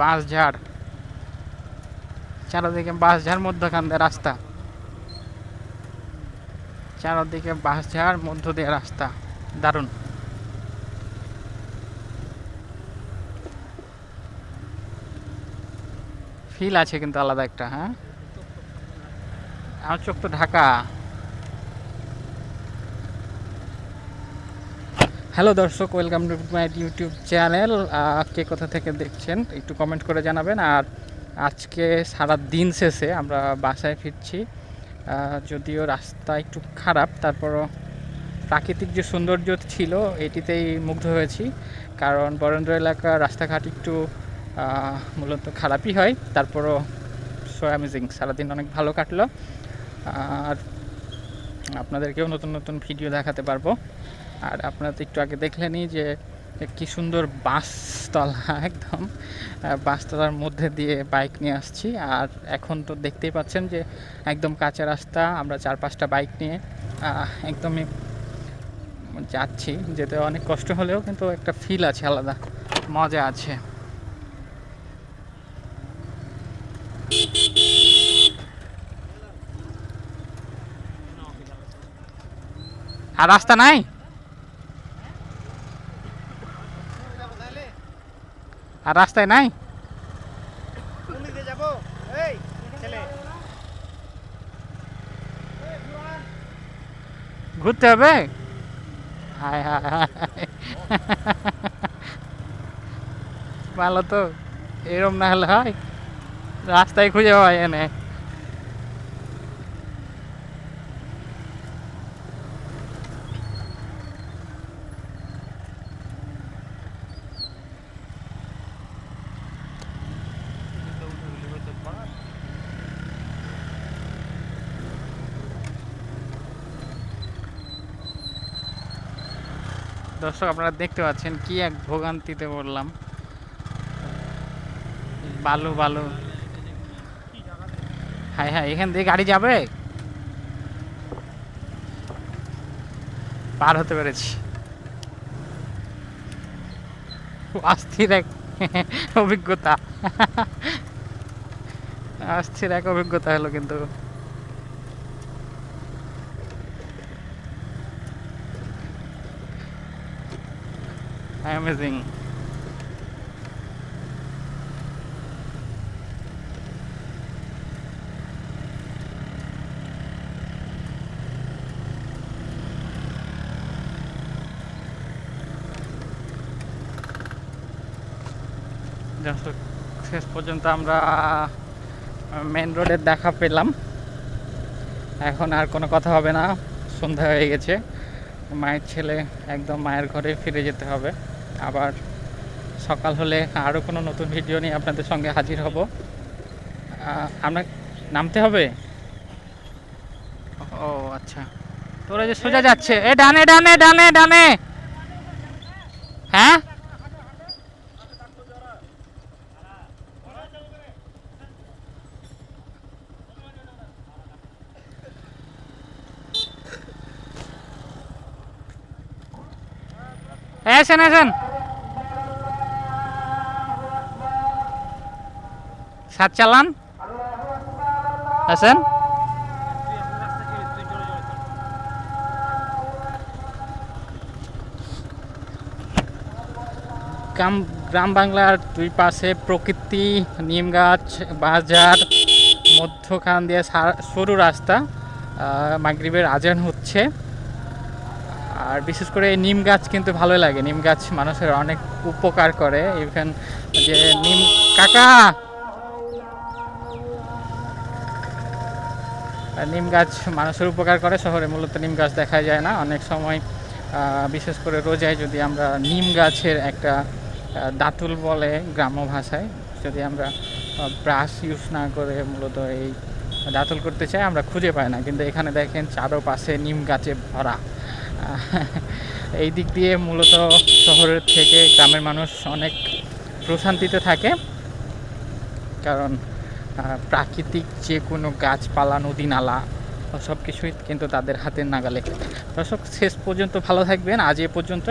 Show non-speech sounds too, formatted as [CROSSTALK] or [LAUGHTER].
বাঁশ ঝাড়। চারদিকে বাঁশ মধ্যখান দিয়ে রাস্তা। চারদিকে বাঁশঝাড় মধ্য দিয়ে রাস্তা। দারুণ। ফিল আছে কিন্তু আলাদা একটা হ্যাঁ? আমার চোখ তো ঢাকা। হ্যালো দর্শক welcome to my YouTube channel কে কোথা থেকে দেখছেন, একটু কমেন্ট করে জানাবেন। আর আজকে সারা দিন শেষে আমরা বাসায় ফিরছি। যদিও রাস্তা একটু খারাপ, তারপরও প্রাকৃতিক যে সৌন্দর্য ছিল, এটিতেই মুগ্ধ হয়েছি। কারণ বরেন্দ্র এলাকার রাস্তাঘাট একটু মূলত খারাপই হয়। তারপরও সো অ্যামেজিং সারাদিন অনেক ভালো কাটলো। আর আপনাদেরকেও নতুন নতুন ভিডিও দেখাতে পারব। আর আপনারা তো একটু আগে দেখলেনই যে কি সুন্দর বাসতলা [LAUGHS] একদম। বাসতলার মধ্যে দিয়ে বাইক নিয়ে আসছি। আর এখন তো দেখতেই পাচ্ছেন যে একদম কাঁচা রাস্তা, আমরা চার পাঁচটা বাইক নিয়ে একদমই যাচ্ছি। যেতে অনেক কষ্ট হলেও কিন্তু একটা ফিল আছে আলাদা, মজা আছে। আর রাস্তা নাই? আর রাস্তায় নাই? ঘুরতে হবে? হায় হায় হায় ভালো তো, এরম না হলে হয়। রাস্তায় খুঁজে পাওয়া যায় দর্শক, আপনারা দেখতে পাচ্ছেন কি এক ভোগান্তিতে বললাম বালু বালু। হ্যাঁ হ্যাঁ এখান দিয়ে গাড়ি যাবে? পার হতে পেরেছি। অস্থির এক অভিজ্ঞতা। অস্থির এক অভিজ্ঞতা হলো কিন্তু। অ্যামেজিং শেষ পর্যন্ত আমরা মেন রোডের দেখা পেলাম। এখন আর কোনো কথা হবে না। সন্ধ্যা হয়ে গেছে। মায়ের ছেলে একদম মায়ের ঘরে ফিরে যেতে হবে। আবার সকাল হলে আরও কোনো নতুন ভিডিও নিয়ে আপনাদের সঙ্গে হাজির হব। আমরা নামতে হবে? ও আচ্ছা। তোরা যে সোজা যাচ্ছে, এ ডানে ডানে ডানে ডানে। হ্যাঁ? এসেন এসেন। সাত চালান। আসেন গ্রাম গ্রাম বাংলার দুই পাশে প্রকৃতি, নিম গাছ, বাজার, মধ্যখান দিয়ে সরু রাস্তা মাগরিবের আজান হচ্ছে। আর বিশেষ করে এই নিম গাছ কিন্তু ভালো লাগে। নিম গাছ মানুষের অনেক উপকার করে। ইভেন যে নিম কাকা! নিম গাছ মানুষের উপকার করে শহরে, মূলত নিম গাছ দেখা যায় না। অনেক সময় বিশেষ করে রোজায় যদি আমরা নিম গাছের একটা দাঁতুল বলে গ্রাম্য ভাষায়, যদি আমরা ব্রাশ ইউজ না করে মূলত এই দাঁতুল করতে চাই, আমরা খুঁজে পাই না। কিন্তু এখানে দেখেন চারোপাশে নিম গাছে ভরা। এই দিক দিয়ে মূলত শহরের থেকে গ্রামের মানুষ অনেক প্রশান্তিতে থাকে। কারণ প্রাকৃতিক যে কোনো গাছপালা, নদী, নালা সব কিছুই কিন্তু তাদের হাতের নাগালে। দর্শক, শেষ পর্যন্ত ভালো থাকবেন। আজ এ পর্যন্ত